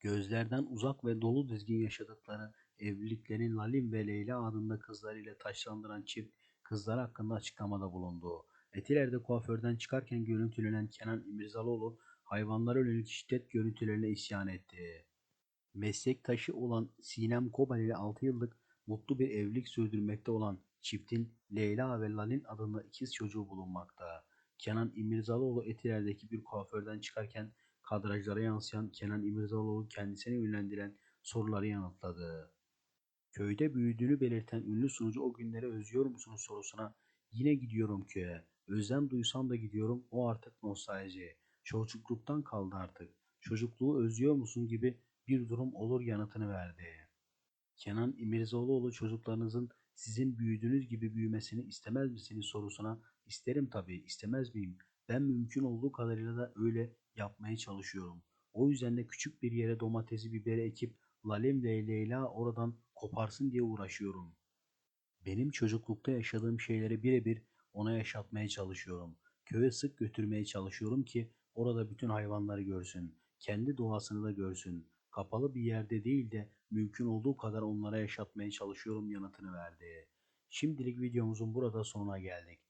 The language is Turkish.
Gözlerden uzak ve dolu dizgin yaşadıkları evliliklerini Lalin ve Leyla adında kızlarıyla taşlandıran çift kızlar hakkında açıklamada bulundu. Etiler'de kuaförden çıkarken görüntülenen Kenan İmirzalıoğlu hayvanlara yönelik şiddet görüntülerine isyan etti. Meslektaşı olan Sinem Kobal ile 6 yıllık mutlu bir evlilik sürdürmekte olan çiftin Leyla ve Lalin adında ikiz çocuğu bulunmakta. Kenan İmirzalıoğlu Etiler'deki bir kuaförden çıkarken kadrajlara yansıyan Kenan İmirzalıoğlu kendisine yönlendiren soruları yanıtladı. Köyde büyüdüğünü belirten ünlü sunucu o günleri özlüyor musunuz sorusuna yine gidiyorum köye. Özlem duysam da gidiyorum o artık nostalji. Çocukluktan kaldı artık. Çocukluğu özlüyor musun gibi bir durum olur yanıtını verdi. Kenan İmirzalıoğlu çocuklarınızın sizin büyüdüğünüz gibi büyümesini istemez misiniz sorusuna isterim tabii istemez miyim? Ben mümkün olduğu kadarıyla da öyle yapmaya çalışıyorum. O yüzden de küçük bir yere domatesi biberi ekip Lalim ve Leyla oradan koparsın diye uğraşıyorum. Benim çocuklukta yaşadığım şeyleri birebir ona yaşatmaya çalışıyorum. Köye sık götürmeye çalışıyorum ki orada bütün hayvanları görsün. Kendi doğasını da görsün. Kapalı bir yerde değil de mümkün olduğu kadar onlara yaşatmaya çalışıyorum yanıtını verdi. Şimdilik videomuzun burada sonuna geldik.